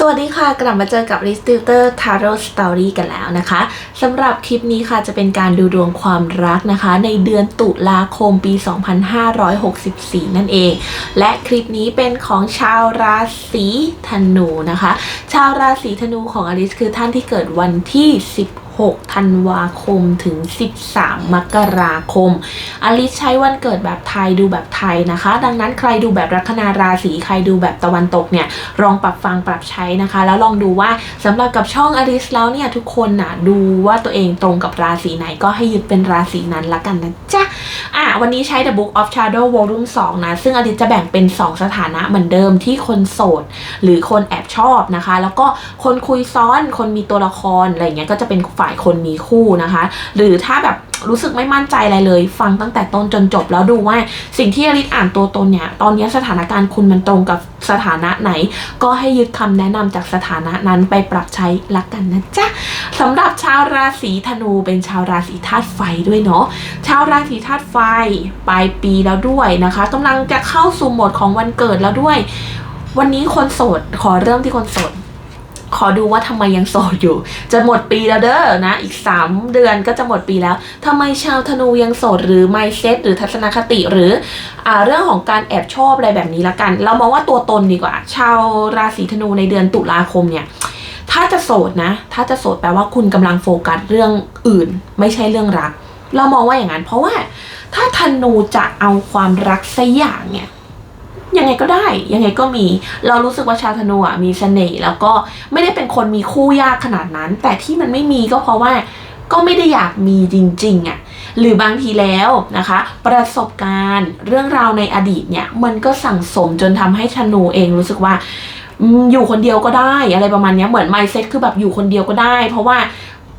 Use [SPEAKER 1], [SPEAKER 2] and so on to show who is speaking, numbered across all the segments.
[SPEAKER 1] สวัสดีค่ะ กลับมาเจอกับ l i s t i l t e r Tarot Story กันแล้วนะคะสำหรับคลิปนี้ค่ะจะเป็นการดูดวงความรักนะคะ ในเดือนตุลาคมปี 2564 นั่นเอง และคลิปนี้เป็นของชาวราศีธนูนะคะ ชาวราศีธนูของอลิสคือท่านที่เกิดวันที่16 6 ธันวาคมถึง 13 มกราคม อลิสใช้วันเกิดแบบไทยดูแบบไทยนะคะ ดังนั้นใครดูแบบลัคนาราศีใครดูแบบตะวันตกเนี่ยลองปรับฟังปรับใช้นะคะ แล้วลองดูว่าสำหรับกับช่องอลิสแล้วเนี่ยทุกคนน่ะดูว่าตัวเองตรงกับราศีไหนก็ให้ยึดเป็นราศีนั้นละกันนะจ๊ะอะวันนี้ใช้ The Book of Shadow Volume 2 นะ ซึ่งอลิสจะแบ่งเป็น 2 สถานะเหมือนเดิมที่คนโสด หรือคนแอบชอบนะคะ แล้วก็คนคุยซ้อนคนมีตัวละครอะไรเงี้ยก็จะเป็นฝ่ายายคนมีคู่นะคะ หรือถ้าแบบรู้สึกไม่มั่นใจอะไรเลย ฟังตั้งแต่ต้นจนจบแล้วดูว่าสิ่งที่อลิสอ่านตัวตนเนี่ยตอนนี้สถานการณ์คุณมันตรงกับสถานะไหน ก็ให้ยึดคำแนะนำจากสถานะนั้นไปปรับใช้ละกันนะจ๊ะสำหรับชาวราศีธนูเป็นชาวราศีธาตุไฟด้วยเนาะชาวราศีธาตุไฟปลายปีแล้วด้วยนะคะกำลังจะเข้าสู่โหมดของวันเกิดแล้วด้วย วันนี้คนโสดขอเริ่มที่คนโสด ขอดูว่าทำไมยังโสดอยู่ จะหมดปีแล้วเด้อนะ อีก 3 เดือนก็จะหมดปีแล้วทำไมชาวธนูยังโสดหรือ mindset หรือทัศนคติหรืออเรื่องของการแอบชอบอะไรแบบนี้ละกัน เรามองว่าตัวตนดีกว่า ชาวราศีธนูในเดือนตุลาคมเนี่ย ถ้าจะโสดนะ ถ้าจะโสดแปลว่าคุณกำลังโฟกัสเรื่องอื่น ไม่ใช่เรื่องรัก เรามองว่าอย่างนั้น เพราะว่าถ้าธนูจะเอาความรักสักอย่างเนี่ย ยังไงก็ได้ ยังไงก็มี เรารู้สึกว่าชาวธนูอะมีเสน่ห์แล้วก็ไม่ได้เป็นคนมีคู่ยากขนาดนั้น แต่ที่มันไม่มีก็เพราะว่าก็ไม่ได้อยากมีจริงๆอะหรือบางทีแล้วนะคะ ประสบการณ์เรื่องราวในอดีตเนี่ย มันก็สั่งสมจนทำให้ธนูเองรู้สึกว่าอยู่คนเดียวก็ได้อะไรประมาณนี้เหมือนไมเซ็ตคือแบบอยู่คนเดียวก็ได้ เพราะว่า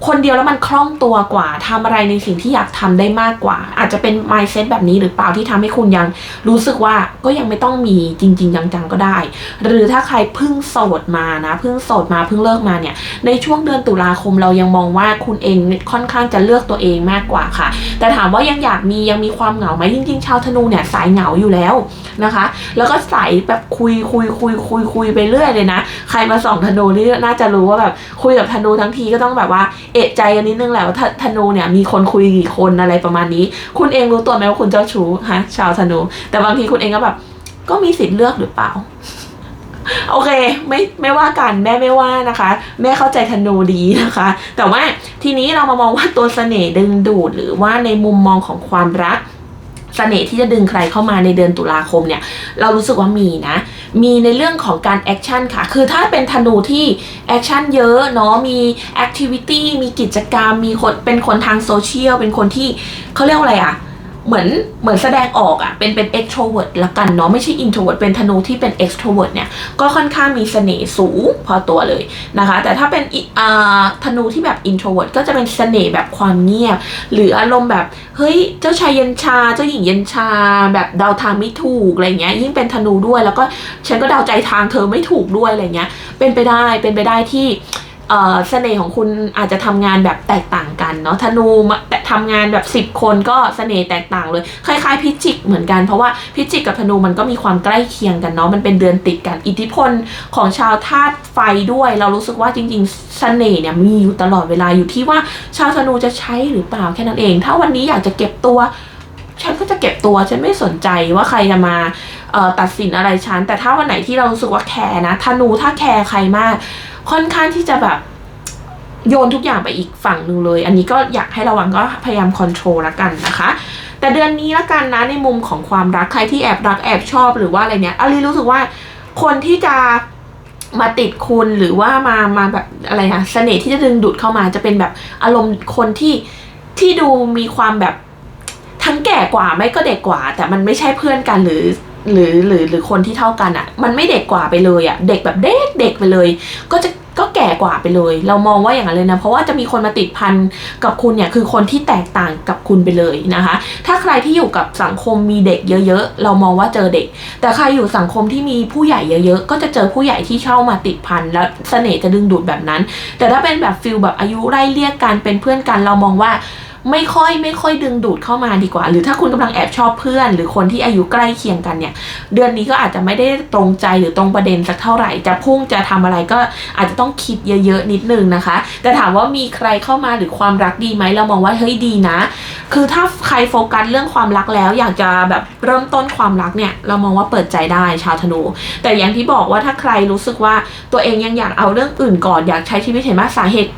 [SPEAKER 1] คนเดียวแล้วมันคล่องตัวกว่าทำอะไรในสิ่งที่อยากทำได้มากกว่า อาจจะเป็น mindset แบบนี้หรือเปล่าที่ทำให้คุณยังรู้สึกว่าก็ยังไม่ต้องมีจริง ๆ จังๆก็ได้ หรือถ้าใครเพิ่งโสดมานะเพิ่งโสดมาเพิ่งเลิกมาเนี่ย ในช่วงเดือนตุลาคมเรายังมองว่าคุณเองค่อนข้างจะเลือกตัวเองมากกว่าค่ะ แต่ถามว่ายังอยากมียังมีความเหงาไหมจริงๆ ชาวธนูเนี่ยสายเหงาอยู่แล้วนะคะ แล้วก็สายแบบคุยคุยคุยคุยคุยไปเรื่อยเลยนะ ใครมาส่องธนูนี่น่าจะรู้ว่าแบบคุยกับธนูทั้งทีก็ต้องแบบว่าเอะใจกันนิดนึงแหละว่าธธนูเนี่ยมีคนคุยกี่คนอะไรประมาณนี้ คุณเองรู้ตัวไหมว่าคุณเจ้าชู้ฮะชาวธนู แต่บางทีคุณเองก็แบบก็มีสิทธิ์เลือกหรือเปล่า โอเค ไม่ไม่ว่ากันแม่ไม่ว่านะคะ แม่เข้าใจธนูดีนะคะ แต่ว่าทีนี้เรามามองว่าตัวเสน่ห์ดึงดูดหรือว่าในมุมมองของความรักเสน่ห์ที่จะดึงใครเข้ามาในเดือนตุลาคมเนี่ย เรารู้สึกว่ามีนะ มีในเรื่องของการแอคชั่นค่ะ คือถ้าเป็นธนูที่แอคชั่นเยอะเนาะมีแอคทิวิตี้มีกิจกรรม มีคนเป็นคนทางโซเชียลเป็นคนที่เขาเรียกว่าอะไรอะ เหมือนเหมือนแสดงออกอะเป็นเป็น extrovert ละกันเนาะไม่ใช่ introvert เป็นธนูที่เป็น extrovert เนี่ยก็ค่อนข้างมีเสน่ห์สูงพอตัวเลยนะคะ แต่ถ้าเป็นอ่าธนูที่แบบ introvert ก็จะเป็นเสน่ห์แบบความเงียบ หรืออารมณ์แบบเฮ้ยเจ้าชายเย็นชา เจ้าหญิงเย็นชา แบบเดาทางไม่ถูกอะไรเงี้ยยิ่งเป็นธนูด้วยแล้วก็ฉันก็เดาใจทางเธอไม่ถูกด้วยอะไรเงี้ยเป็นไปได้เป็นไปได้ที่ เอ่อเสน่ห์ของคุณอาจจะทำงานแบบแตกต่างกันเนาะธนูมาแต่ทำงานแบบ 10 คนก็เสน่ห์แตกต่างเลยคล้ายๆพิจิกเหมือนกันเพราะว่าพิจิกกับธนูมันก็มีความใกล้เคียงกันเนาะมันเป็นเดือนติดกันอิทธิพลของชาวธาตุไฟด้วย เรารู้สึกว่าจริงๆเสน่ห์เนี่ยมีอยู่ตลอดเวลาอยู่ที่ว่าชาวธนูจะใช้หรือเปล่าแค่นั้นเอง ถ้าวันนี้อยากจะเก็บตัวฉันก็จะเก็บตัวฉันไม่สนใจว่าใครจะมาตัดสินอะไรฉันแต่ถ้าวันไหนที่เรารู้สึกว่าแคร์นะธนูถ้าแคร์ใครมาก ค่อนข้างที่จะแบบโยนทุกอย่างไปอีกฝั่งหนึ่งเลย อันนี้ก็อยากให้ระวังก็พยายามคอนโทรลละกันนะคะ แต่เดือนนี้ละกันนะในมุมของความรักใครที่แอบรักแอบชอบหรือว่าอะไรเนี้ยอาลีรู้สึกว่าคนที่จะมาติดคุณหรือว่ามามาแบบอะไรนะเสน่ห์ที่จะดึงดูดเข้ามาจะเป็นแบบอารมณ์คนที่ที่ดูมีความแบบทั้งแก่กว่าไม่ก็เด็กกว่า แต่มันไม่ใช่เพื่อนกันหรือ หรือหรือหรือคนที่เท่ากันอะ่ะ มันไม่เด็กกว่าไปเลยอะ่ะ เด็กแบบเด็กเด็กไปเลย ก็จะก็แก่กว่าไปเลย เรามองว่าอย่างนั้นเลยนะ เพราะว่าจะมีคนมาติดพันกับคุณเนี่ยคือคนที่แตกต่างกับคุณไปเลยนะคะ ถ้าใครที่อยู่กับสังคมมีเด็กเยอะๆ เรามองว่าเจอเด็ก แต่ใครอยู่สังคมที่มีผู้ใหญ่เยอะๆ ก็จะเจอผู้ใหญ่ที่เข้ามาติดพันแล้วเสน่ห์จะดึงดูดแบบนั้น แต่ถ้าเป็นแบบฟิลแบบอายุไล่เรียกกันเป็นเพื่อนกันเรามองว่า ไม่ค่อยไม่ค่อยดึงดูดเข้ามาดีกว่า หรือถ้าคุณกำลังแอบชอบเพื่อน หรือคนที่อายุใกล้เคียงกันเนี่ย เดือนนี้ก็อาจจะไม่ได้ตรงใจหรือตรงประเด็นสักเท่าไหร่ จะพุ่งจะทำอะไรก็อาจจะต้องคิดเยอะๆนิดนึงนะคะ แต่ถามว่ามีใครเข้ามาหรือความรักดีไหมเรามองว่าเฮ้ยดีนะ คือถ้าใครโฟกัสเรื่องความรักแล้ว อยากจะแบบเริ่มต้นความรักเนี่ยเรามองว่าเปิดใจได้ชาวธนู แต่อย่างที่บอกว่าถ้าใครรู้สึกว่าตัวเองยังอยากเอาเรื่องอื่นก่อนอยากใช้ชีวิตเห็นไหมสาเหตุ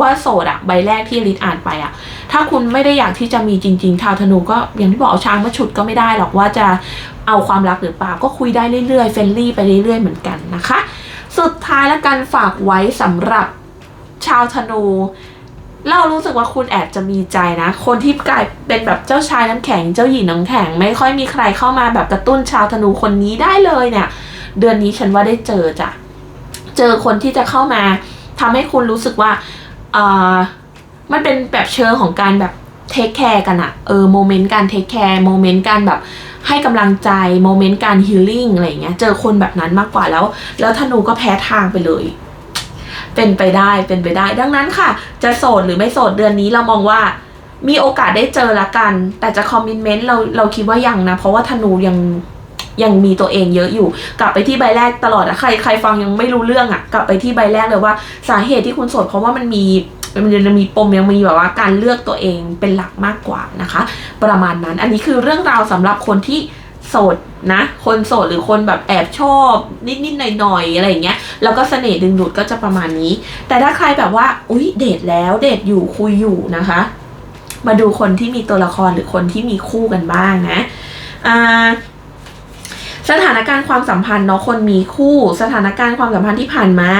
[SPEAKER 1] ว่าโสดอะใบแรกที่ลิศอ่านไปอะถ้าคุณไม่ได้อยากที่จะมีจริงๆชาวธนูก็อย่างที่บอกเอาช้างมาฉุดก็ไม่ได้หรอกว่าจะเอาความรักหรือเปล่าก็คุยได้เรื่อยๆเฟรนลี่ไปเรื่อยๆเหมือนกันนะคะ สุดท้ายแล้วกันฝากไว้สำหรับชาวธนูเรารู้สึกว่าคุณแอบจะมีใจนะ คนที่กลายเป็นแบบเจ้าชายน้ำแข็งเจ้าหญิงน้ำแข็ง ไม่ค่อยมีใครเข้ามาแบบกระตุ้นชาวธนูคนนี้ได้เลยเนี่ย เดือนนี้ฉันว่าได้เจอจ้ะเจอคนที่จะเข้ามาทำให้คุณรู้สึกว่า ออมันเป็นแบบเชิงของการแบบเทคแคร์กันอะเออโมเมนต์การเทคแคร์โมเมนต์การแบบให้กำลังใจโมเมนต์การฮีลิ่งอะไรเงี้ย เจอคนแบบนั้นมากกว่าแล้ว แล้วธนูก็แพ้ทางไปเลย เป็นไปได้เป็นไปได้ ดังนั้นค่ะ จะโสดหรือไม่โสดเดือนนี้เรามองว่ามีโอกาสได้เจอละกัน แต่จะคอมมิชเมนต์เราเราคิดว่ายังนะ เพราะว่าธนูยัง ยังมีตัวเองเยอะอยู่ กลับไปที่ใบแรกตลอดอะใครใครฟังยังไม่รู้เรื่องอะกลับไปที่ใบแรกเลยว่าสาเหตุที่คุณโสดเพราะว่ามันมีมันยังมีปมยังมีแบบว่าการเลือกตัวเองเป็นหลักมากกว่านะคะ ประมาณนั้นอันนี้คือเรื่องราวสำหรับคนที่โสดนะ คนโสดหรือคนแบบแอบชอบนิดๆหน่อยๆอะไรอย่างเงี้ย แล้วก็เสน่ห์ดึงดูดก็จะประมาณนี้ แต่ถ้าใครแบบว่า อุ๊ย เดทแล้วเดทอยู่คุยอยู่นะคะ มาดูคนที่มีตัวละครหรือคนที่มีคู่กันบ้างนะ อ่า สถานการณ์ความสัมพันธ์เนาะคนมีคู่ สถานการณ์ความสัมพันธ์ที่ผ่านมา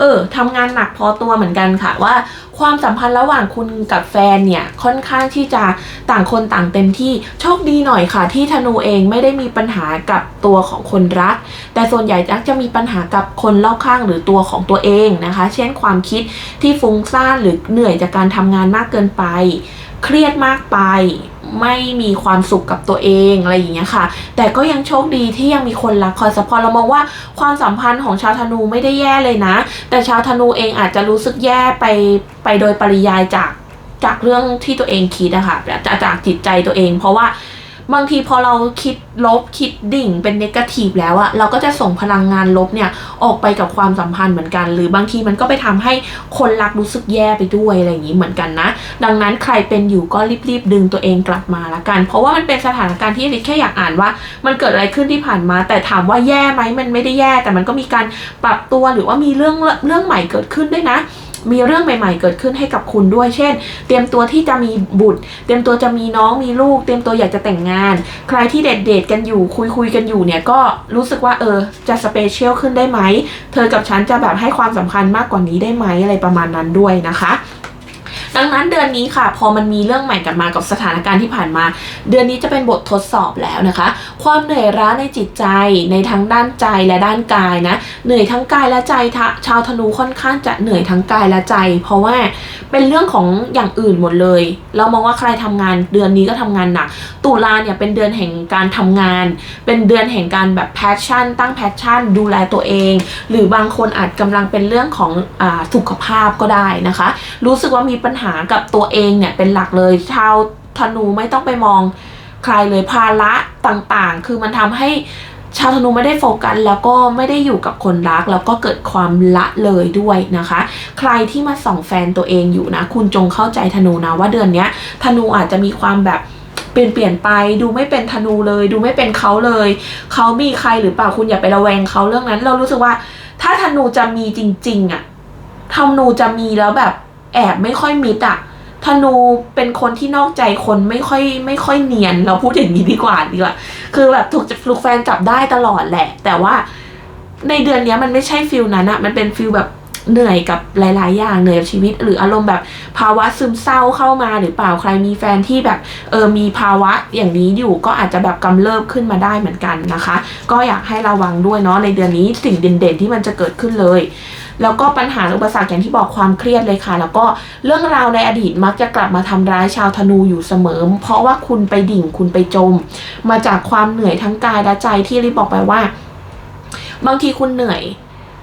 [SPEAKER 1] เออทำงานหนักพอตัวเหมือนกันค่ะว่า ความสัมพันธ์ระหว่างคุณกับแฟนเนี่ยค่อนข้างที่จะต่างคนต่างเต็มที่โชคดีหน่อยค่ะ ที่ธนูเองไม่ได้มีปัญหากับตัวของคนรัก แต่ส่วนใหญ่จะจะมีปัญหากับคนรอบข้างหรือตัวของตัวเองนะคะ เช่นความคิดที่ฟุ้งซ่านหรือเหนื่อยจากการทำงานมากเกินไป เครียดมากไปไม่มีความสุขกับตัวเองอะไรอย่างเงี้ยค่ะ แต่ก็ยังโชคดีที่ยังมีคนรักคอยสปอร์ตเรามองว่าความสัมพันธ์ของชาวธนูไม่ได้แย่เลยนะ แต่ชาวธนูเองอาจจะรู้สึกแย่ไปไปโดยปริยายจากจากเรื่องที่ตัวเองคิดนะคะจากจากจิตใจตัวเอง เพราะว่า บางทีพอเราคิดลบคิดดิ่งเป็นเนกาทีฟแล้วอะเราก็จะส่งพลังงานลบเนี่ยออกไปกับความสัมพันธ์เหมือนกัน หรือบางทีมันก็ไปทำให้คนรักรู้สึกแย่ไปด้วยอะไรอย่างนี้เหมือนกันนะ ดังนั้นใครเป็นอยู่ก็รีบๆดึงตัวเองกลับมาละกัน เพราะว่ามันเป็นสถานการณ์ที่ลิแค่อยากอ่านว่า มันเกิดอะไรขึ้นที่ผ่านมา แต่ถามว่าแย่ไหมมันไม่ได้แย่ แต่มันก็มีการปรับตัวหรือว่ามีเรื่องเรื่องใหม่เกิดขึ้นด้วยนะ มีเรื่องใหม่ ๆ เกิดขึ้นให้กับคุณด้วย เช่น เตรียมตัวที่จะมีบุตร เตรียมตัวจะมีน้องมีลูก เตรียมตัวอยากจะแต่งงาน ใครที่เดทเดทกันอยู่คุยคุยกันอยู่เนี่ยก็รู้สึกว่าเออจะสเปเชียลขึ้นได้ไหม เธอกับฉันจะแบบให้ความสำคัญมากกว่านี้ได้ไหมอะไรประมาณนั้นด้วยนะคะ ดังนั้นเดือนนี้ค่ะ พอมันมีเรื่องใหม่กลับมากับสถานการณ์ที่ผ่านมา เดือนนี้จะเป็นบททดสอบแล้วนะคะ ความเหนื่อยล้าในจิตใจในทั้งด้านใจและด้านกายนะ เหนื่อยทั้งกายและใจทะชาวธนูค่อนข้างจะเหนื่อยทั้งกายและใจ เพราะว่าเป็นเรื่องของอย่างอื่นหมดเลย เรามองว่าใครทำงานเดือนนี้ก็ทำงานหนัก ตุลาเนี่ยเป็นเดือนแห่งการทำงาน เป็นเดือนแห่งการแบบแพชชั่น ตั้งแพชชั่น ดูแลตัวเอง หรือบางคนอาจกำลังเป็นเรื่องของอสุขภาพก็ได้นะคะ รู้สึกว่ามีปัญหากับตัวเองเนี่ยเป็นหลักเลยชาวธนูไม่ต้องไปมองใครเลยภาระต่างๆ คือมันทำให้ชาวธนูไม่ได้โฟกัสแล้วก็ไม่ได้อยู่กับคนรัก แล้วก็เกิดความละเลยด้วยนะคะ ใครที่มาส่องแฟนตัวเองอยู่นะ คุณจงเข้าใจธนูนะว่าเดือนเนี้ยธนูอาจจะมีความแบบเปลี่ยนเปลี่ยนไปดูไม่เป็นธนูเลย ดูไม่เป็นเขาเลย เขามีใครหรือเปล่าคุณอย่าไประแวงเขาเรื่องนั้น เรารู้สึกว่า ถ้าธนูจะมีจริงๆอะธนูจะมีแล้วแบบ แอบไม่ค่อยมิดอะธนูเป็นคนที่นอกใจคนไม่ค่อยไม่ค่อยเนียน เราพูดอย่างนี้ดีกว่าดีกว่า คือแบบถูกถูกแฟนจับได้ตลอดแหละ แต่ว่าในเดือนนี้มันไม่ใช่ฟิลนั้นอะมันเป็นฟิลแบบ เหนื่อยกับหลาย ๆ อย่างเหนื่อยกับชีวิต หรืออารมณ์แบบภาวะซึมเศร้าเข้ามาหรือเปล่าใครมีแฟนที่แบบเออมีภาวะอย่างนี้อยู่ก็อาจจะแบบกำเริบขึ้นมาได้เหมือนกันนะคะ ก็อยากให้ระวังด้วยเนาะในเดือนนี้สิ่งเด่น ๆ ที่มันจะเกิดขึ้นเลย แล้วก็ปัญหาอุปสรรคอย่างที่บอกความเครียดเลยค่ะ แล้วก็เรื่องราวในอดีตมักจะกลับมาทำร้ายชาวธนูอยู่เสมอ เพราะว่าคุณไปดิ่งคุณไปจม มาจากความเหนื่อยทั้งกายและใจที่ริบอกไปว่า บางทีคุณเหนื่อย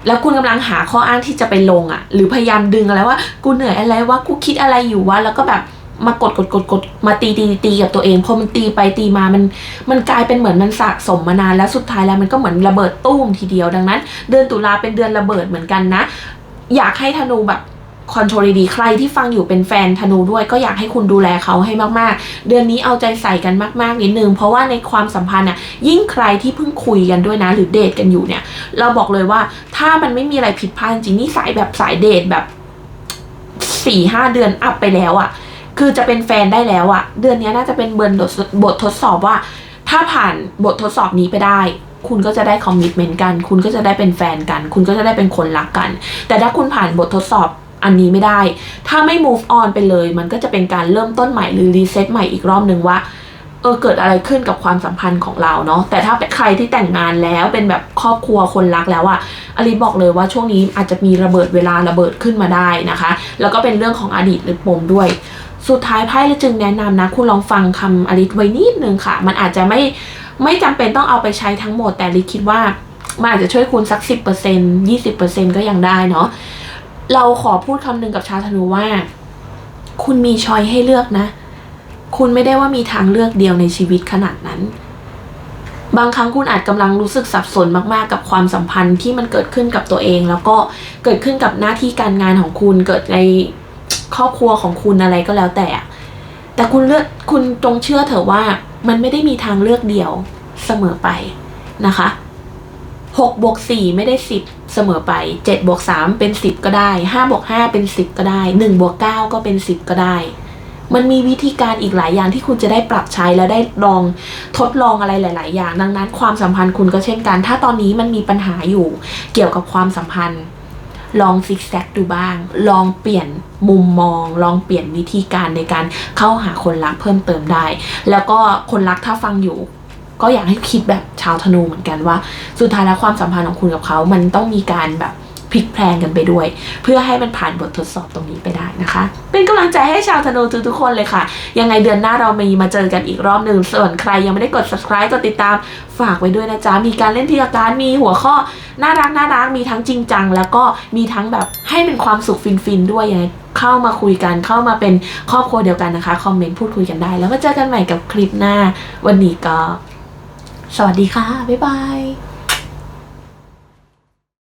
[SPEAKER 1] แล้วคุณกำลังหาข้ออ้างที่จะไปลงอะ่ะ หรือพยายามดึงอะไรว่า กูเหนื่อยอะไรวะกูคิดอะไรอยู่วะแล้วก็แบบมากดกดกดกดมาตีตีตีกับตัวเองพอมันตีไปตีมามัน มันกลายเป็นเหมือนมันสะสมมานานแล้วสุดท้ายแล้วมันก็เหมือนระเบิดตุ้มทีเดียวดังนั้น เดือนตุลาเป็นเดือนระเบิดเหมือนกันนะ อยากให้ธนูแบบ คอนโทรลดีๆใครที่ฟังอยู่เป็นแฟนธนูด้วย ก็อยากให้คุณดูแลเขาให้มากๆ เดือนนี้เอาใจใส่กันมากๆนิดนึงเพราะว่าในความสัมพันธ์อะยิ่งใครที่เพิ่งคุยกันด้วยนะ หรือเดทกันอยู่เนี่ย เราบอกเลยว่าถ้ามันไม่มีอะไรผิดพลาดจริงนี่สายแบบสายเดทแบบสี่ห้าเดือนอัพไปแล้วอะ คือจะเป็นแฟนได้แล้วอะ เดือนนี้น่าจะเป็นเบิร์นบททดสอบว่า ถ้าผ่านบททดสอบนี้ไปได้คุณก็จะได้คอมมิชเมนต์กัน คุณก็จะได้เป็นแฟนกัน คุณก็จะได้เป็นคนรักกัน แต่ถ้าคุณผ่านบททดสอบ อันนี้ไม่ได้ ถ้าไม่ move on ไปเลย มันก็จะเป็นการเริ่มต้นใหม่หรือรีเซ็ตใหม่อีกรอบหนึ่งว่าเออเกิดอะไรขึ้นกับความสัมพันธ์ของเราเนาะแต่ถ้าเป็นใครที่แต่งงานแล้วเป็นแบบครอบครัวคนรักแล้วอะอลิบอกเลยว่าช่วงนี้อาจจะมีระเบิดเวลาระเบิดขึ้นมาได้นะคะ แล้วก็เป็นเรื่องของอดีตหรือปมด้วย สุดท้ายไพ่เลยจึงแนะนำนะ คุณลองฟังคำอลิไว้นิดนึงค่ะ มันอาจจะไม่ไม่จำเป็นต้องเอาไปใช้ทั้งหมด แต่ลิคิดว่ามันอาจจะช่วยคุณสัก 10% 20%ก็ยังได้เนาะ เราขอพูดคำหนึ่งกับชาวธนูว่า คุณมีชอยให้เลือกนะ คุณไม่ได้ว่ามีทางเลือกเดียวในชีวิตขนาดนั้น บางครั้งคุณอาจกำลังรู้สึกสับสนมากๆ กับความสัมพันธ์ที่มันเกิดขึ้นกับตัวเอง แล้วก็เกิดขึ้นกับหน้าที่การงานของคุณเกิดในครอบครัวของคุณอะไรก็แล้วแต่ แต่คุณเลือกคุณจงเชื่อเถอะว่ามันไม่ได้มีทางเลือกเดียวเสมอไปนะคะ หกบวกสี่ไม่ได้สิบเสมอไปเจ็ดบวกสามเป็นสิบก็ได้ห้าบวกห้าเป็นสิบก็ได้หนึ่งบวกเก้าก็เป็นสิบก็ได้ มันมีวิธีการอีกหลายอย่างที่คุณจะได้ปรับใช้และได้ลองทดลองอะไรหลาย ๆ อย่าง ดังนั้นความสัมพันธ์คุณก็เช่นกัน ถ้าตอนนี้มันมีปัญหาอยู่เกี่ยวกับความสัมพันธ์ ลองซิกแซกดูบ้าง ลองเปลี่ยนมุมมอง ลองเปลี่ยนวิธีการในการเข้าหาคนรักเพิ่มเติมได้ แล้วก็คนรักถ้าฟังอยู่ ก็อยากให้คิดแบบชาวธนูเหมือนกันว่า สุดท้ายแล้วความสัมพันธ์ของคุณกับเขา มันต้องมีการแบบพลิกแพลงกันไปด้วย เพื่อให้มันผ่านบททดสอบตรงนี้ไปได้นะคะ เป็นกำลังใจให้ชาวธนูทุกๆคนเลยค่ะ ยังไงเดือนหน้าเรามีมาเจอกันอีกรอบหนึ่งส่วนใครยังไม่ได้กด subscribe กดติดตามฝากไว้ด้วยนะจ๊ะ มีการเล่นทีละการมีหัวข้อน่ารักน่ารักมีทั้งจริงจัง แล้วก็มีทั้งแบบให้เป็นความสุขฟินๆด้วยยังไงเข้ามาคุยกันเข้ามาเป็นครอบครัวเดียวกันนะคะคอมเมนต์พูดคุยกันได้ แล้วมาเจอกันใหม่กับคลิปหน้า วันนี้ก็ สวัสดีค่ะ บ๊ายบาย